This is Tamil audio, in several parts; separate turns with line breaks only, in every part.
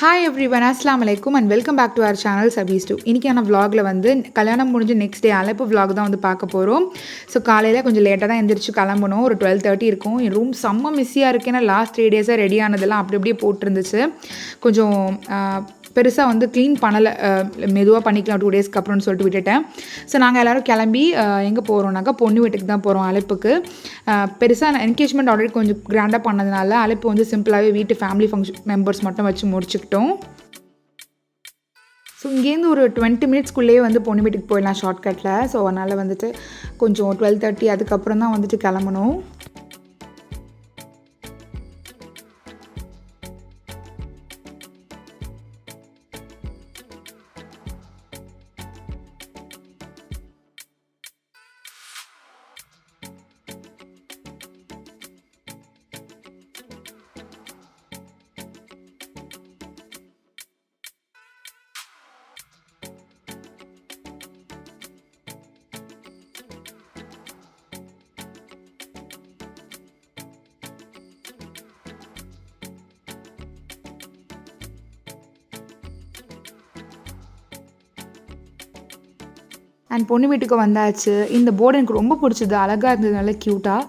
ஹாய் எவ்ரி ஒன் அஸ்லாம் அலைக்கும் and welcome back to our channel சபீஸ் டூ இன்றைக்கான வளாகில் வந்து கல்யாணம் முடிஞ்சு நெக்ஸ்ட் டே அழைப்பு vlog தான் வந்து பார்க்க போகிறோம் ஸோ காலையில் கொஞ்சம் லேட்டாக தான் எந்திரிச்சு கிளம்பணும். ஒரு டுவெல் தேர்ட்டி இருக்கும். என் ரூம் செம்ம மிஸ்ஸியாக இருக்கு. ஏன்னா லாஸ்ட் த்ரீ டேஸாக ரெடி ஆனதெல்லாம் அப்படி அப்படியே போட்டிருந்துச்சு. கொஞ்சம் பெருசாக வந்து க்ளீன் பண்ணலை. மெதுவாக பண்ணிக்கலாம் டூ டேஸ்க்கு அப்புறம்னு சொல்லிட்டு விட்டுட்டேன். ஸோ நாங்கள் எல்லோரும் கிளம்பி எங்கே போகிறோம்னாக்கா பொண்ணு வீட்டுக்கு தான் போகிறோம் அழைப்புக்கு. பெருசாக என்கேஜ்மெண்ட் ஆல்ரெடி கொஞ்சம் கிராண்டாக பண்ணதுனால அழைப்பு வந்து சிம்பிளாகவே வீட்டு ஃபேமிலி ஃபங்க்ஷன் மெம்பர்ஸ் மட்டும் வச்சு முடிச்சுக்கிட்டோம். ஸோ இங்கேருந்து ஒரு டுவெண்ட்டி மினிட்ஸ்க்குள்ளேயே வந்து பொண்ணு வீட்டுக்கு போயிடலாம் ஷார்ட்கட்டில் ஸோ அதனால் வந்துட்டு கொஞ்சம் டுவெல் தேர்ட்டி அதுக்கப்புறம் தான் வந்துட்டு கிளம்பணும். அண்ட் பொண்ணு வீட்டுக்கு வந்தாச்சு. இந்த போர்டு எனக்கு ரொம்ப பிடிச்சது. அழகாக இருந்தது. க்யூட்டாக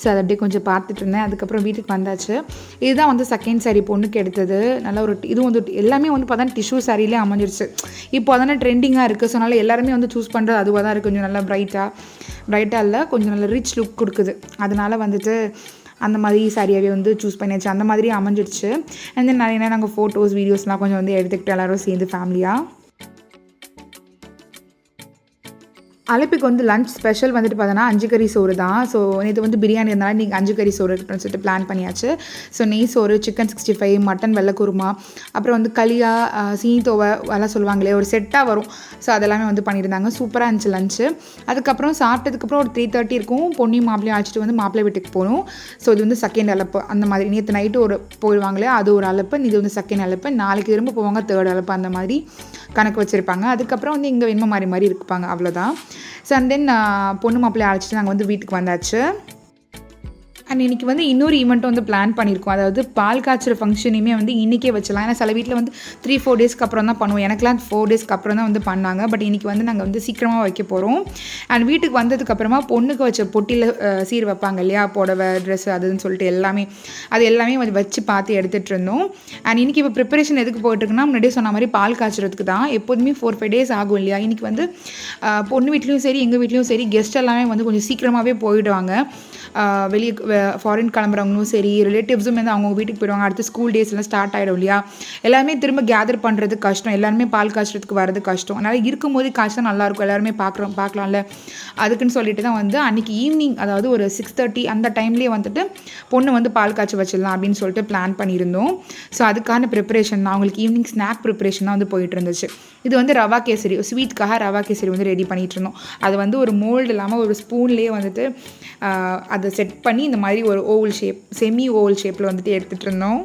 ஸோ அதை அப்படியே கொஞ்சம் பார்த்துட்டு இருந்தேன். அதுக்கப்புறம் வீட்டுக்கு வந்தாச்சு. இதுதான் வந்து செகண்ட் saree பொண்ணுக்கு எடுத்தது. நல்ல ஒரு இது வந்து எல்லாமே வந்து பார்த்தா டிஷ்யூ சாரிலே அமைஞ்சிருச்சு. இப்போ அதானே ட்ரெண்டிங்காக இருக்குது ஸோ அதனால் எல்லாருமே வந்து சூஸ் பண்ணுறது அதுவாக தான் இருக்குது கொஞ்சம் நல்லா ப்ரைட்டாக ப்ரைட்டாக இல்லை கொஞ்சம் நல்ல ரிச் லுக் கொடுக்குது. அதனால வந்துட்டு அந்த மாதிரி சாரியாகவே வந்து சூஸ் பண்ணியாச்சு. அந்த மாதிரி அமைஞ்சிடுச்சு அண்ட் தென் நிறைய நாங்கள் ஃபோட்டோஸ் வீடியோஸ்லாம் கொஞ்சம் வந்து எடுத்துக்கிட்டு எல்லோரும் சேர்ந்து ஃபேமிலியாக அழைப்புக்கு வந்து லஞ்ச் ஸ்பெஷல் வந்துட்டு பார்த்தோன்னா அஞ்சு கறி சோறு தான். ஸோ நேற்று வந்து பிரியாணி இருந்தாலும் நீங்கள் அஞ்சு கறி சோறு இருக்குன்னு சொல்லிட்டு பிளான் பண்ணியாச்சு. ஸோ நெய் சோறு சிக்கன் சிக்ஸ்டி ஃபைவ் மட்டன் வெள்ளை குருமா அப்புறம் வந்து களியா சீனித்தோவை சீனி தோவை அதெல்லாம் சொல்லுவாங்களே ஒரு செட்டாக வரும். ஸோ அதெல்லாமே வந்து பண்ணியிருந்தாங்க. சூப்பராக இருந்துச்சு லஞ்சு அதுக்கப்புறம் சாப்பிட்டதுக்கப்புறம் ஒரு த்ரீ தேர்ட்டி இருக்கும். பொண்ணையும் மாப்பிளையும் அழைச்சிட்டு வந்து மாப்பிள்ளை வீட்டுக்கு போகணும். ஸோ இது வந்து செகண்ட் அழைப்பு. அந்த மாதிரி நேற்று நைட்டு ஒரு போயிடுவாங்களே அது ஒரு அழைப்பு. இது வந்து செகண்ட் அழைப்பு. நாளைக்கு திரும்ப போவாங்க தேர்ட் அழைப்பு. அந்த மாதிரி கணக்கு வச்சுருப்பாங்க. அதுக்கப்புறம் வந்து இங்கே வெண்மை மாதிரி மாதிரி இருப்பாங்க. அவ்வளோதான் ஸோ அண்ட் தென் பொண்ணு மாப்பிள்ளையை அழைச்சிட்டு நாங்கள் வந்து வீட்டுக்கு வந்தாச்சு. அண்ட் இன்றைக்கி வந்து இன்னொரு ஈவெண்ட்டும் வந்து பிளான் பண்ணியிருக்கோம் அதாவது பால் காய்ச்சல் ஃபங்க்ஷனையுமே வந்து இன்றைக்கே வச்சலாம். ஏன்னா சில வீட்டில் வந்து த்ரீ ஃபோர் டேஸ்க்கு அப்புறம் தான் பண்ணுவோம். எனக்குலாம் ஃபோர் டேஸ்க்கு அப்புறம் தான் வந்து பண்ணாங்க. பட் இன்றைக்கி வந்து நாங்கள் வந்து சீக்கிரமாக வைக்க போகிறோம் அண்ட் வீட்டுக்கு வந்ததுக்கப்புறமா பொண்ணுக்கு வச்ச பொட்டியில் சீர் வைப்பாங்க இல்லையா? புடவை ட்ரெஸ் அதுன்னு சொல்லிட்டு எல்லாமே அது எல்லாமே வந்து வச்சு பார்த்து எடுத்துகிட்டு இருந்தோம். அண்ட் இன்றைக்கி இப்போ ப்ரிப்பரேஷன் எதுக்கு போயிட்டுருக்குன்னா முன்னாடியே சொன்ன மாதிரி பால் காய்ச்சறதுக்கு தான். எப்போதுமே ஃபோர் ஃபைவ் டேஸ் ஆகும் இல்லையா? இன்றைக்கி வந்து பொண்ணு வீட்லேயும் சரி எங்கள் வீட்லேயும் சரி கெஸ்ட் எல்லாமே வந்து கொஞ்சம் சீக்கிரமாகவே போயிடுவாங்க. வெளியே ஃபாரின் கிளம்புறவங்களும் சரி ரிலேட்டிவ்ஸும் வந்து அவங்க வீட்டுக்கு போயிடுவாங்க. அடுத்து ஸ்கூல் டேஸ் எல்லாம் ஸ்டார்ட் ஆகிடும் இல்லையா? எல்லாருமே திரும்ப கேதர் பண்ணுறது கஷ்டம். எல்லாருமே பால் காய்ச்சறதுக்கு வர்றது கஷ்டம். அதனால் இருக்கும்போது காய்ச்சல் நல்லாயிருக்கும். எல்லாருமே பார்க்குறோம் பார்க்கலாம்ல அதுக்குன்னு சொல்லிட்டு தான் வந்து அன்றைக்கி ஈவினிங் அதாவது ஒரு சிக்ஸ் தேர்ட்டி அந்த டைம்லேயே வந்துட்டு பொண்ணு வந்து பால் காய்ச்சி வச்சிடலாம் அப்படின்னு சொல்லிட்டு பிளான் பண்ணியிருந்தோம். ஸோ அதுக்கான ப்ரிப்பரேஷன் தான். அவங்களுக்கு ஈவினிங் ஸ்நாக் ப்ரிப்பரேஷன் தான் வந்து போயிட்டு இருந்துச்சு. இது வந்து ரவா கேசரி ஸ்வீட்காக ரவா கேசரி வந்து ரெடி பண்ணிகிட்டு இருந்தோம். அது வந்து ஒரு மோல்டு இல்லாமல் ஒரு ஸ்பூன்லேயே வந்துட்டு அதை செட் பண்ணி இந்த மாதிரி ஒரு ஓவல் ஷேப் செமி ஓவல் ஷேப்பில் வந்துட்டு எடுத்துகிட்டு இருந்தோம்.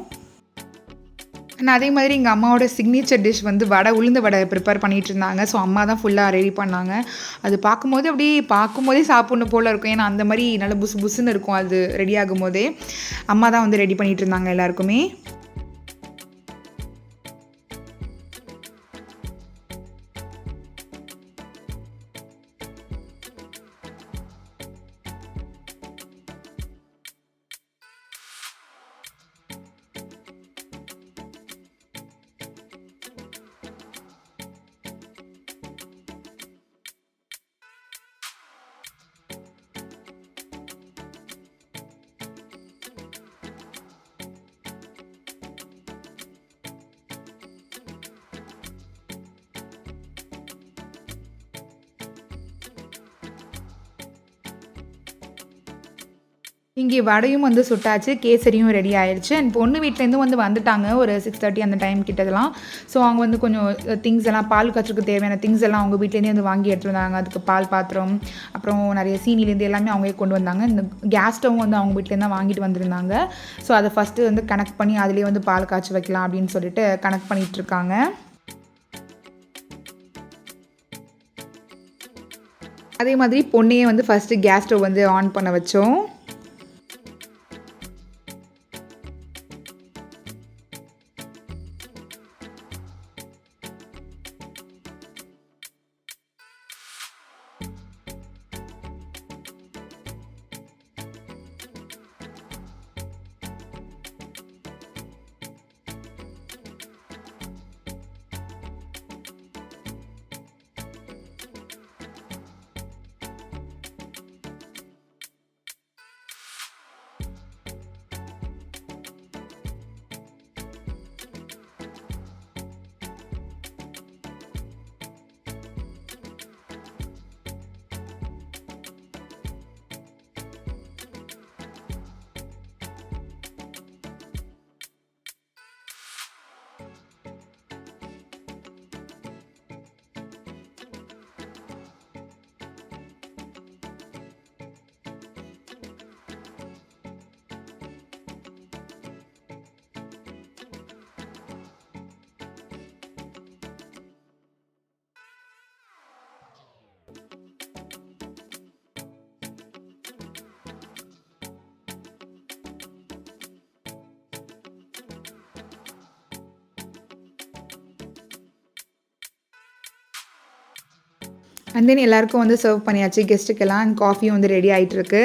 நான் அதே மாதிரி எங்கள் அம்மாவோட சிக்னேச்சர் டிஷ் வந்து வடை உளுந்த வடை ப்ரிப்பேர் பண்ணிகிட்டு இருந்தாங்க. ஸோ அம்மா தான் ஃபுல்லாக ரெடி பண்ணாங்க. அது பார்க்கும்போது அப்படியே பார்க்கும்போதே சாப்பிட்ணும் போல் இருக்கும். ஏன்னா அந்த மாதிரி நல்ல புசு புசுன்னு இருக்கும். அது ரெடி ஆகும்போதே அம்மா தான் வந்து ரெடி பண்ணிகிட்டு இருந்தாங்க எல்லாருக்குமே. இங்கே வடையும் வந்து சுட்டாச்சு கேசரியும் ரெடி ஆயிடுச்சு அண்ட் பொண்ணு வீட்டிலேருந்து வந்து வந்துட்டாங்க ஒரு சிக்ஸ் தேர்ட்டி அந்த டைம் கிட்டதெல்லாம். ஸோ அவங்க வந்து கொஞ்சம் திங்ஸ் எல்லாம் பால் காய்ச்சலுக்கு தேவையான திங்ஸ் எல்லாம் அவங்க வீட்லேருந்தே வந்து வாங்கி எடுத்துட்டு வந்தாங்க அதுக்கு பால் பாத்திரம் அப்புறம் நிறைய சீனிலேருந்து எல்லாமே அவங்களே கொண்டு வந்தாங்க. இந்த கேஸ் ஸ்டவ் வந்து அவங்க வீட்டிலேருந்து தான் வாங்கிட்டு வந்திருந்தாங்க. ஸோ அதை ஃபஸ்ட்டு வந்து கனெக்ட் பண்ணி அதுலேயே வந்து பால் காய்ச்சி வைக்கலாம் அப்படின்னு சொல்லிட்டு கனெக்ட் பண்ணிட்டு இருக்காங்க அதே மாதிரி பொண்ணையே வந்து ஃபஸ்ட்டு கேஸ் ஸ்டவ் வந்து ஆன் பண்ண வச்சோம். அண்ட் தென் எல்லாருக்கும் வந்து சர்வ் பண்ணியாச்சு கெஸ்ட்டுக்கெல்லாம் காஃபியும் வந்து ரெடி ஆகிட்டுருக்கு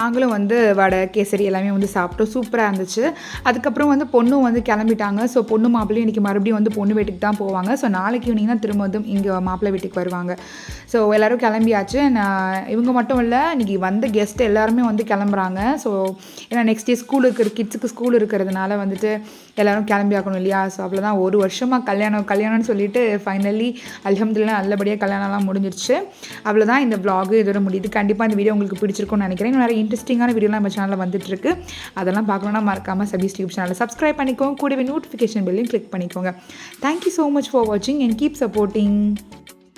நாங்களும் வந்து வடை கேசரி எல்லாமே வந்து சாப்பிட்டோம். சூப்பராக இருந்துச்சு. அதுக்கப்புறம் வந்து பொண்ணும் வந்து கிளம்பிட்டாங்க. ஸோ பொண்ணு மாப்பிள்ளையும் இன்றைக்கி மறுபடியும் வந்து பொண்ணு வீட்டுக்கு தான் போவாங்க. ஸோ நாளைக்கு ஈவினிங் தான் திரும்ப வந்து இங்கே மாப்பிள்ளை வீட்டுக்கு வருவாங்க. ஸோ எல்லோரும் கிளம்பியாச்சு. நான் இவங்க மட்டும் இல்லை இன்றைக்கி வந்த கெஸ்ட் எல்லாருமே வந்து கிளம்புறாங்க. ஸோ ஏன்னா நெக்ஸ்ட் டே ஸ்கூல் இருக்கிற கிட்ஸுக்கு ஸ்கூல் இருக்கிறதுனால வந்துட்டு எல்லோரும் கிளம்பி ஆகணும் இல்லையா? ஸோ அவ்வளோதான் ஒரு வருஷமாக கல்யாணம் கல்யாணம்னு சொல்லிட்டு ஃபைனலி அலமதுல்லாம் நல்லபடியாக கல்யாணம்லாம் முடிஞ்சிருச்சு. அவ்வளோதான் இந்த vlog இதோட முடியுது. கண்டிப்பாக இந்த வீடியோ உங்களுக்கு பிடிச்சிருக்கும்னு நினைக்கிறேன். இன்னும் நிறைய இன்ட்ரெஸ்டிங்கான வீடியோலாம் நம்ம சேனலில் வந்துட்டுருக்கு. அதெல்லாம் பார்க்கணுன்னா மறக்காமல் சபீஸ் டியூப் சேனலை சப்ஸ்கிரைப் பண்ணிக்கோங்க. கூடவே நோட்டிஃபிகேஷன் பெல்லையும் கிளிக் பண்ணிக்கோங்க. Thank you so much for வாட்சிங் அண்ட் கீப் சப்போர்ட்டிங்